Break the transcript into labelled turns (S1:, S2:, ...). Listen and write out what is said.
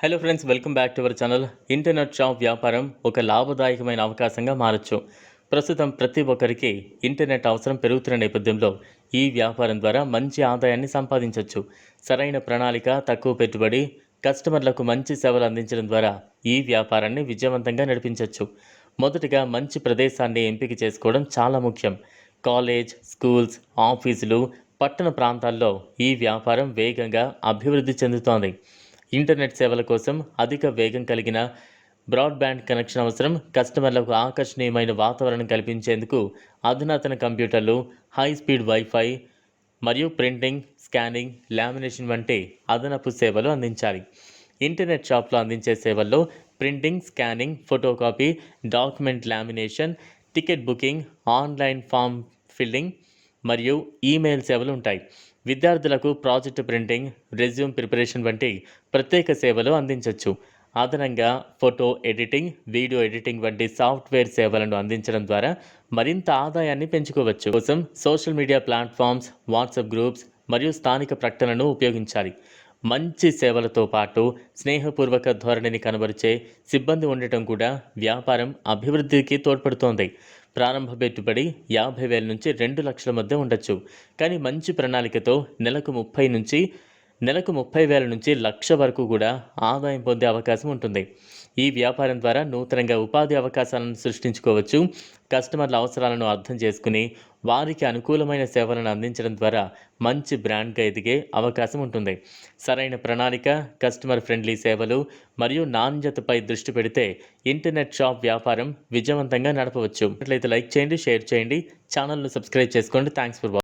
S1: Hello friends welcome back to our channel internet shop వ్యాపారం ఒక లాభదాయకమైన అవకాశంగా మారచ్చు. ప్రస్తుతం ప్రతి ఒక్కరికి ఇంటర్నెట్ అవసరం పెరుగుతున్న నేపథ్యంలో ఈ వ్యాపారం ద్వారా మంచి ఆదాయాన్ని సంపాదించవచ్చు సరైన ప్రణాళిక తక్కువ పెట్టుబడి కస్టమర్లకు మంచి సేవలు అందించడం ద్వారా ఈ వ్యాపారాన్ని విజయవంతంగా నడిపించవచ్చు మొదటగా మంచి ప్రదేశాన్ని ఎంపిక చేసుకోవడం చాలా ముఖ్యం. కాలేజ్ స్కూల్స్ ఆఫీసులు పట్టణ ప్రాంతాల్లో ఈ వ్యాపారం వేగంగా అభివృద్ధి చెందుతోంది. ఇంటర్నెట్ సేవల కోసం అధిక వేగం కలిగిన బ్రాడ్బ్యాండ్ కనెక్షన్ అవసరం. కస్టమర్లకు ఆకర్షణీయమైన వాతావరణం కల్పించేందుకు అధునాతన కంప్యూటర్లు హై స్పీడ్ వైఫై మరియు ప్రింటింగ్ స్కానింగ్ లామినేషన్ వంటి అదనపు సేవలు అందించాలి. ఇంటర్నెట్ షాప్లో అందించే సేవల్లో printing scanning photocopy document lamination ticket booking online form filling మరియు ఈమెయిల్ సేవలు ఉంటాయి. విద్యార్థులకు ప్రాజెక్ట్ ప్రింటింగ్ రెజ్యూమ్ ప్రిపరేషన్ వంటి ప్రత్యేక సేవలు అందించవచ్చు అదనంగా ఫోటో ఎడిటింగ్ వీడియో ఎడిటింగ్ వంటి సాఫ్ట్వేర్ సేవలను అందించడం ద్వారా మరింత ఆదాయాన్ని పెంచుకోవచ్చు. కోసం social media platforms WhatsApp groups మరియు స్థానిక ప్రకటనను ఉపయోగించాలి. మంచి సేవలతో పాటు స్నేహపూర్వక ధోరణిని కనబరిచే సిబ్బంది ఉండటం కూడా వ్యాపారం అభివృద్ధికి తోడ్పడుతోంది. ప్రారంభ పెట్టుబడి యాభై వేల నుంచి రెండు లక్షల మధ్య ఉండొచ్చు. కానీ మంచి ప్రణాళికతో నెలకు ముప్పై నుంచి నెలకు ముప్పై వేల నుంచి లక్ష వరకు కూడా ఆదాయం పొందే అవకాశం ఉంటుంది. ఈ వ్యాపారం ద్వారా నూతనంగా ఉపాధి అవకాశాలను సృష్టించుకోవచ్చు. కస్టమర్ల అవసరాలను అర్థం చేసుకుని వారికి అనుకూలమైన సేవలను అందించడం ద్వారా మంచి బ్రాండ్గా ఎదిగే అవకాశం ఉంటుంది. సరైన ప్రణాళిక కస్టమర్ ఫ్రెండ్లీ సేవలు మరియు నాణ్యతపై దృష్టి పెడితే ఇంటర్నెట్ షాప్ వ్యాపారం విజయవంతంగా నడపవచ్చు. అట్లయితే లైక్ చేయండి షేర్ చేయండి. ఛానల్ను సబ్స్క్రైబ్ చేసుకోండి. Thanks for